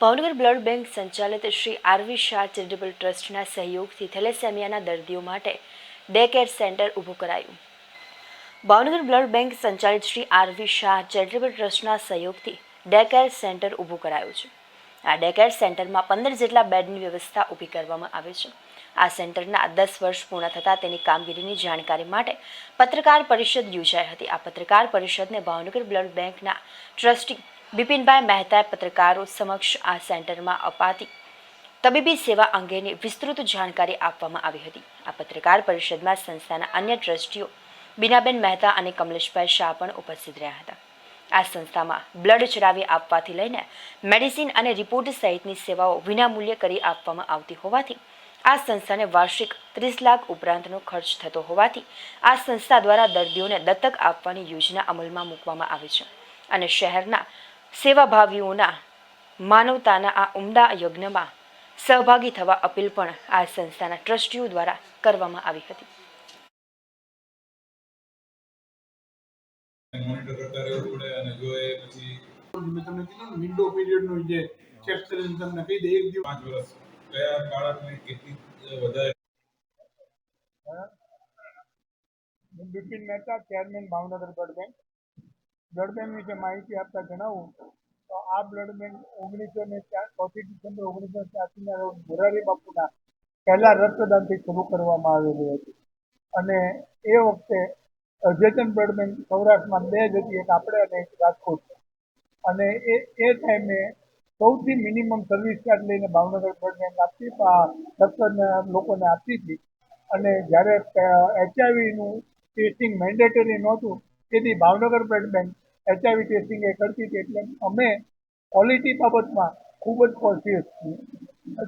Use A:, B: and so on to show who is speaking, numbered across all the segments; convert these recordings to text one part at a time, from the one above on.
A: Bhavnagar blood bank સંચાલિત Shri RV Shah charitable ટ્રસ્ટના સહયોગથી થેલેસેમિયાના દર્દીઓ માટે ડે કેર સેન્ટર ઊભું કરાયું. ભાવનગર બ્લડ બેંક સંચાલિત શ્રી આરવી શાહ ચેરિટેબલ ટ્રસ્ટના સહયોગથી ડે કેર સેન્ટર ઊભું કરાયું છે. આ ડે કેર સેન્ટરમાં પંદર જેટલા બેડની વ્યવસ્થા ઊભી કરવામાં આવે છે. આ સેન્ટરના દસ વર્ષ પૂર્ણ થતાં તેની કામગીરીની જાણકારી માટે પત્રકાર પરિષદ યોજાઈ હતી. આ પત્રકાર પરિષદને ભાવનગર બ્લડ બેંકના ટ્રસ્ટી બિપિનભાઈ મહેતાએ પત્રકારો સમક્ષ આ સેન્ટરમાં અપાતી તબીબી સેવા અંગેની વિસ્તૃત જાણકારી આપવામાં આવી હતી. આ પત્રકાર પરિષદમાં સંસ્થાના અન્ય ટ્રસ્ટીઓ બીનાબેન મહેતા અને કમલેશભાઈ શાહ પણ ઉપસ્થિત રહ્યા હતા. આ સંસ્થામાં બ્લડ ચડાવી આપવાથી લઈને મેડિસિન અને રિપોર્ટ સહિતની સેવાઓ વિનામૂલ્યે કરી આપવામાં આવતી હોવાથી આ સંસ્થાને વાર્ષિક ત્રીસ લાખ ઉપરાંતનો ખર્ચ થતો હોવાથી આ સંસ્થા દ્વારા દર્દીઓને દત્તક આપવાની યોજના અમલમાં મૂકવામાં આવી છે અને શહેરના સેવાભાવીઓના માનવતાના આ ઉમદા યજ્ઞમાં સહભાગી થવા અપીલ પણ આ સંસ્થાના ટ્રસ્ટીઓ દ્વારા કરવામાં આવી હતી.
B: મોનિટર કરતા રહેવું પડે અને જો એ પછી
C: મેં તમને કીધું વિન્ડો પીરિયડનું જે ચેક તમને કહી દે એક દિવસ.
B: પાંચ વર્ષ. કયા બાળકને કેટલી વધારે?
C: હું? Bipin Mehta chairman Bhavnagar blood bank blood bank વિશે માહિતી આપતા જણાવું, તો આ બ્લડ બેંક ઓગણીસો ને ચાર, ચોથી ડિસેમ્બર ઓગણીસો ત્યાસીના રોજ મોરારી બાપુના પહેલા રક્તદાનથી શરૂ કરવામાં આવેલી હતી. અને એ વખતે અદ્યતન બ્લડ બેંક સૌરાષ્ટ્રમાં બે જ હતી, એક આપણે અને એક રાજકોટ. અને એ એ ટાઈમે સૌથી મિનિમમ સર્વિસ ચાર્જ લઈને ભાવનગર બ્લડ બેંક આપતી રક્તના લોકોને આપતી હતી. અને જ્યારે એચઆઈવીનું ટેસ્ટિંગ મેન્ડેટરી નહોતું, તેથી Bhavnagar blood bank HIV testing એ કરતી હતી એટલે અમે ક્વોલિટી બાબતમાં ખૂબ જ કોન્શિયસ છીએ.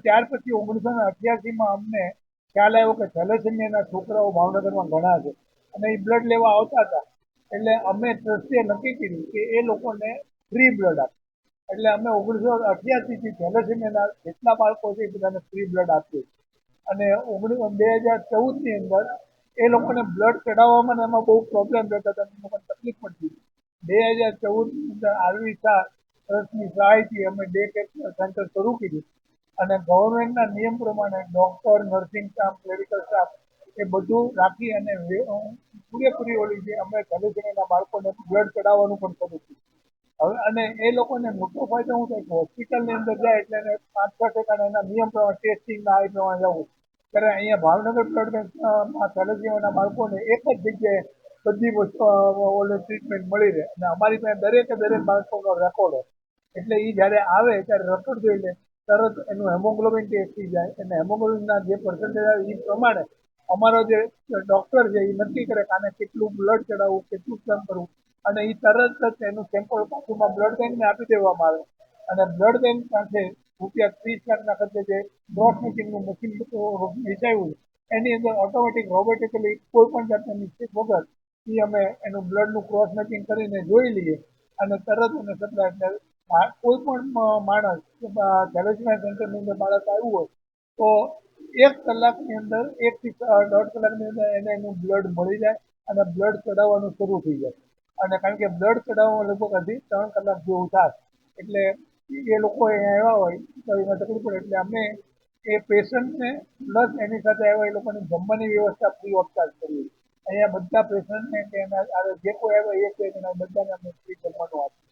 C: ત્યાર પછી ઓગણીસો ને અઠ્યાસીમાં અમને ખ્યાલ આવ્યો કે થેલેસેમિયાના છોકરાઓ ભાવનગરમાં ઘણા છે. અને એ બ્લડ લેવા આવતા હતા. એટલે અમે ટ્રસ્ટીએ નક્કી કર્યું કે એ લોકોને ફ્રી બ્લડ આપે. એટલે અમે ઓગણીસો અઠ્યાસીથી થેલેસેમિયાના જેટલા બાળકો છે એ બધાને ફ્રી બ્લડ આપીએ અને ઓગણીસો બે હજાર ચૌદની અંદર એ લોકોને બ્લડ ચડાવવામાં એમાં બહુ પ્રોબ્લેમ રહેતા હતા લોકોને તકલીફ પડતી હતી. બે હજાર ચૌદની અંદર આરવી શાહ ટ્રસ્ટની સહાયથી અમે ડે કેર સેન્ટર શરૂ કર્યું. અને ગવર્મેન્ટના નિયમ પ્રમાણે doctor, nursing staff, clerical staff એ બધું રાખી અને પૂરેપૂરી ઓલી જે અમે થેલેસેમિયાના બાળકોને બ્લડ ચડાવવાનું પણ શરૂ કર્યું. હવે અને એ લોકોને મોટો ફાયદો હું થાય કે હોસ્પિટલની અંદર જાય એટલે એને પાંચ છ ટકાના એના નિયમ પ્રમાણે ટેસ્ટિંગના આ પ્રમાણે જવું. ત્યારે અહીંયા ભાવનગર બ્લડ બેંકમાં થેલેસેમિયાના બાળકોને એક જ જગ્યાએ બધી ઓલે ટ્રીટમેન્ટ મળી રહે. અને અમારી પાસે દરેકે દરેક બાળકોનો રેકોર્ડ હોય. એટલે એ જ્યારે આવે, ત્યારે રેકોર્ડ જોઈ લે. તરત એનું હેમોગ્લોબિન ટેસ્ટ થઈ જાય. અને હેમોગ્લોબિનના જે પર્સન્ટેજ આવે એ પ્રમાણે અમારો જે ડૉક્ટર છે એ નક્કી કરે કે આને કેટલું બ્લડ ચડાવવું, કેટલું કેમ કરવું. અને એ તરત જ એનું સેમ્પલ પાછુંમાં બ્લડ બેંકને આપી દેવામાં આવે. અને બ્લડ બેંક પાસે રૂપિયા ત્રીસ લાખના ખર્ચે જે ક્રોસ મેચિંગનું મશીન વેચાયું એની અંદર ઓટોમેટિક રોબોટિકલી કોઈ પણ જાતના મિસ્ટેક વગર એ અમે એનું બ્લડનું ક્રોસ મેચિંગ કરીને જોઈ લઈએ અને તરત એને સપ્લાય એટલે કોઈ પણ માણસ થેલેસેમિયા સેન્ટરની અંદર બાળક આવ્યું હોય, તો એક કલાકની અંદર, એકથી દોઢ કલાકની અંદર એને એનું બ્લડ મળી જાય અને બ્લડ ચડાવવાનું શરૂ થઈ જાય. અને કારણ કે બ્લડ ચડાવવામાં લગભગ અઢી ત્રણ કલાક જેવું થાય. એટલે એ લોકો અહીંયા આવ્યા હોય, તો એમાં તકલીફ પડે. એટલે અમે એ પેશન્ટને પ્લસ એની સાથે આવ્યા એ લોકોની જમવાની વ્યવસ્થા ફ્રી ઓફ ચાર્જ કરીએ. છીએ. અહીંયા બધા પેશન્ટને કે એના જે કોઈ આવ્યો એક બે એના બધાને અમે ફ્રી જમવાનું આપીએ.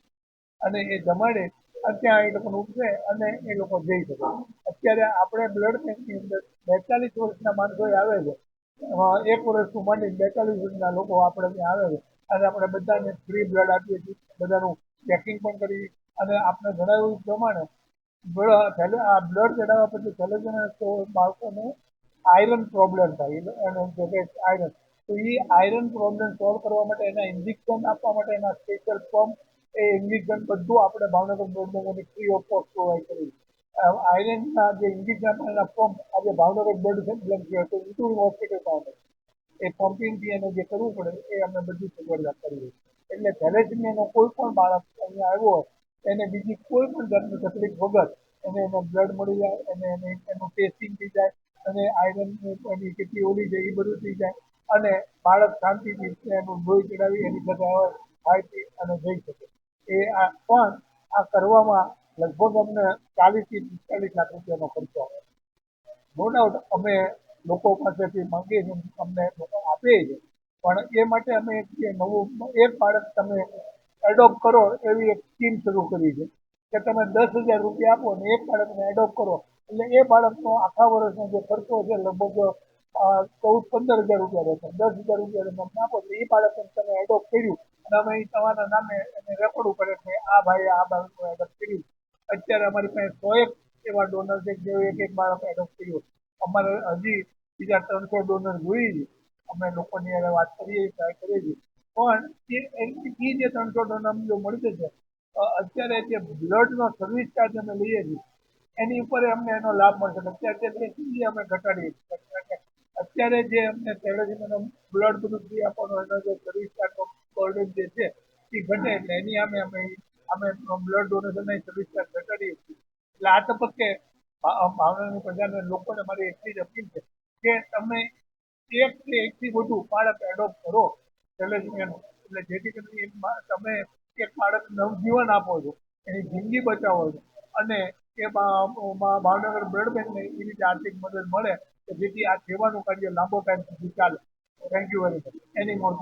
C: અને એ જમાડે, અને ત્યાં એ લોકોને ઉપસે અને એ લોકો જઈ શકે. અત્યારે આપણે બ્લડ બેંકની અંદર બેતાલીસ વર્ષના માણસો આવે છે. એક વર્ષનું માંડી બેતાલીસ વર્ષના લોકો આપણે ત્યાં આવે છે. અને આપણે બધાને ફ્રી બ્લડ આપીએ છીએ. બધાનું ચેકિંગ પણ કરી અને આપણે જણાવ્યું પ્રમાણે આ બ્લડ ચડાવવા પછી થેલેસેમિયા બાળકોને આયરન પ્રોબ્લેમ થાય. એને જે કે આયરન તો એ આયરન પ્રોબ્લેમ સોલ્વ કરવા માટે, એના ઇન્જેક્શન આપવા માટે, એના સ્પેશિયલ પમ્પ એ ઇન્જેક્શન બધું આપણે Bhavnagar blood free of cost provide કરી આયરનના જે ઇન્જેક્શન એના પંપ આજે ભાવનગર બ્લડ બ્લડ ઇન્ટુરિંગ હોસ્પિટલ પાસે એ પમ્પિંગથી એને જે કરવું પડે, એ અમે બધી સગવડ કરીએ એટલે થેલેસેમિયાનો કોઈ પણ બાળક અહીંયા આવ્યો હોય, એને બીજી કોઈ પણ જાતની તકલીફ વગર એને એનો બ્લડ મળી જાય, એને એને, એનું ટેસ્ટિંગ થઈ જાય, અને આયરન એની કેટલી ઓલી છે એ બધું થઈ જાય. અને બાળક શાંતિથી એનું લોહી ચડાવી એની આવે ખાઈ અને જઈ શકે. એ આ પણ આ કરવામાં લગભગ અમને ચાલીસથી પિસ્તાલીસ લાખ રૂપિયાનો ખર્ચો આવે. નો ડાઉટ અમે લોકો પાસેથી માંગીએ છીએ અમને લોકો આપે છે પણ એ માટે અમે નવું એક બાળક તમે એડોપ્ટ કરો એવી એક સ્કીમ શરૂ કરી છે કે તમે દસ હજાર રૂપિયા આપો અને એક બાળકને એડોપ્ટ કરો. એટલે એ બાળકનો આખા વર્ષનો જે ખર્ચો છે, લગભગ ચૌદ પંદર હજાર રૂપિયા રહેશે દસ હજાર રૂપિયા તમે આપો તો એ બાળકને તમે એડોપ્ટ કર્યું. અને અમે તમારા નામે એને રેકોર્ડ ઉપર કે આ ભાઈએ આ બાળકનું એડોપ્ટ કર્યું. અત્યારે અમારી પાસે સો એક એવા ડોનર છે જે એક એક બાળક એડોપ્ટ કર્યું. અમારે હજી બીજા ત્રણસો ડોનર જોઈએ છે. અમે લોકોની હવે વાત કરીએ ટ્રાય કરીએ છીએ. પણ એ જે ત્રણસો ડોનર જો મળી જશે અત્યારે જે બ્લડનો સર્વિસ ચાર્જ અમે લઈએ છીએ, એની ઉપર અમને એનો લાભ મળશે. અત્યારે તે અમે ઘટાડીએ છીએ. અત્યારે જે અમને થેલેસીમિયાનો બ્લડ બધું ફ્રી આપવાનો એનો જે સર્વિસ બર્ડન જે છે, એ ઘટે એટલે એની અમે અમે અમે બ્લડ ડોનેશન સર્વિસ ચાર્જ ઘટાડીએ છીએ. એટલે આ તબક્કે ભાવનાની પ્રજાને લોકોને મારી એટલી જ અપીલ છે કે તમે એક કે એકથી વધુ બાળક એડોપ્ટ કરો થેલેસીમિયાનું એટલે જેથી કરીને તમે એક બાળક નવજીવન આપો છો, એની જિંદગી બચાવો છો અને એ બા- બા- ભાવનગર બ્લડ બેંકને એ રીતે આર્થિક મદદ મળે જેથી આ સેવાનું કાર્ય લાંબો ટાઈમ સુધી ચાલે. Thank you very much any more